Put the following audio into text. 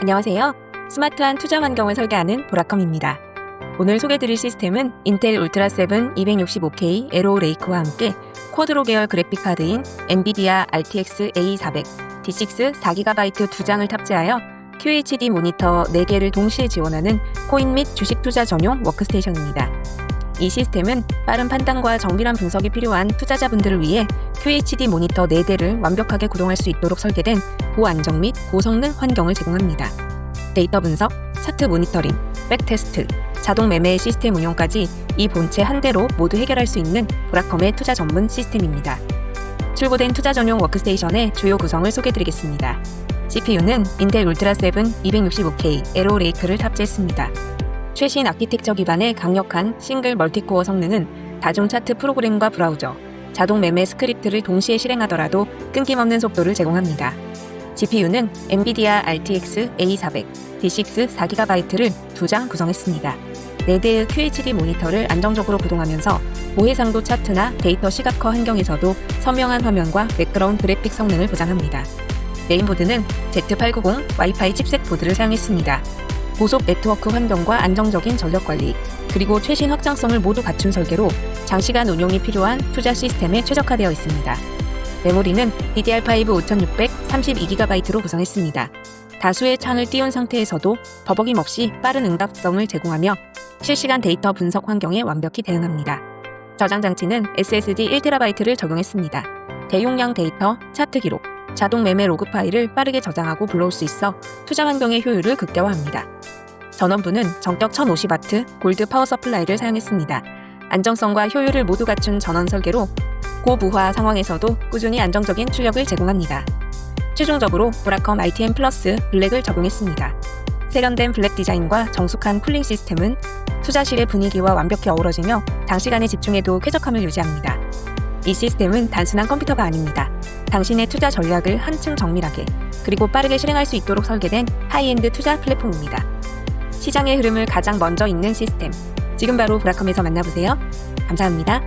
안녕하세요. 스마트한 투자 환경을 설계하는 보라컴입니다. 오늘 소개드릴 시스템은 인텔 울트라 7 265K 에로 레이크와 함께 쿼드로 계열 그래픽 카드인 엔비디아 RTX A400 D6 4GB 2장을 탑재하여 QHD 모니터 4개를 동시에 지원하는 코인 및 주식 투자 전용 워크스테이션입니다. 이 시스템은 빠른 판단과 정밀한 분석이 필요한 투자자분들을 위해 QHD 모니터 4대를 완벽하게 구동할 수 있도록 설계된 고안정 및 고성능 환경을 제공합니다. 데이터 분석, 차트 모니터링, 백테스트, 자동 매매 시스템 운영까지 이 본체 한 대로 모두 해결할 수 있는 보라컴의 투자 전문 시스템입니다. 출고된 투자 전용 워크스테이션의 주요 구성을 소개드리겠습니다. CPU는 인텔 울트라 7 265K 에로 레이크를 탑재했습니다. 최신 아키텍처 기반의 강력한 싱글 멀티코어 성능은 다중 차트 프로그램과 브라우저, 자동 매매 스크립트를 동시에 실행하더라도 끊김없는 속도를 제공합니다. GPU는 엔비디아 RTX A400, D6 4GB를 두 장 구성했습니다. 4대의 QHD 모니터를 안정적으로 구동하면서 고해상도 차트나 데이터 시각화 환경에서도 선명한 화면과 매끄러운 그래픽 성능을 보장합니다. 메인보드는 Z890 와이파이 칩셋 보드를 사용했습니다. 고속 네트워크 환경과 안정적인 전력 관리, 그리고 최신 확장성을 모두 갖춘 설계로 장시간 운용이 필요한 투자 시스템에 최적화되어 있습니다. 메모리는 DDR5 5600 32GB로 구성했습니다. 다수의 창을 띄운 상태에서도 버벅임 없이 빠른 응답성을 제공하며 실시간 데이터 분석 환경에 완벽히 대응합니다. 저장 장치는 SSD 1TB를 적용했습니다. 대용량 데이터, 차트 기록, 자동 매매 로그 파일을 빠르게 저장하고 불러올 수 있어 투자 환경의 효율을 극대화합니다. 전원부는 정격 1050W 골드 파워 서플라이를 사용했습니다. 안정성과 효율을 모두 갖춘 전원 설계로 고부하 상황에서도 꾸준히 안정적인 출력을 제공합니다. 최종적으로 보라컴 ITM 플러스 블랙을 적용했습니다. 세련된 블랙 디자인과 정숙한 쿨링 시스템은 투자실의 분위기와 완벽히 어우러지며 장시간의 집중에도 쾌적함을 유지합니다. 이 시스템은 단순한 컴퓨터가 아닙니다. 당신의 투자 전략을 한층 정밀하게 그리고 빠르게 실행할 수 있도록 설계된 하이엔드 투자 플랫폼입니다. 시장의 흐름을 가장 먼저 읽는 시스템. 지금 바로 보라컴에서 만나보세요. 감사합니다.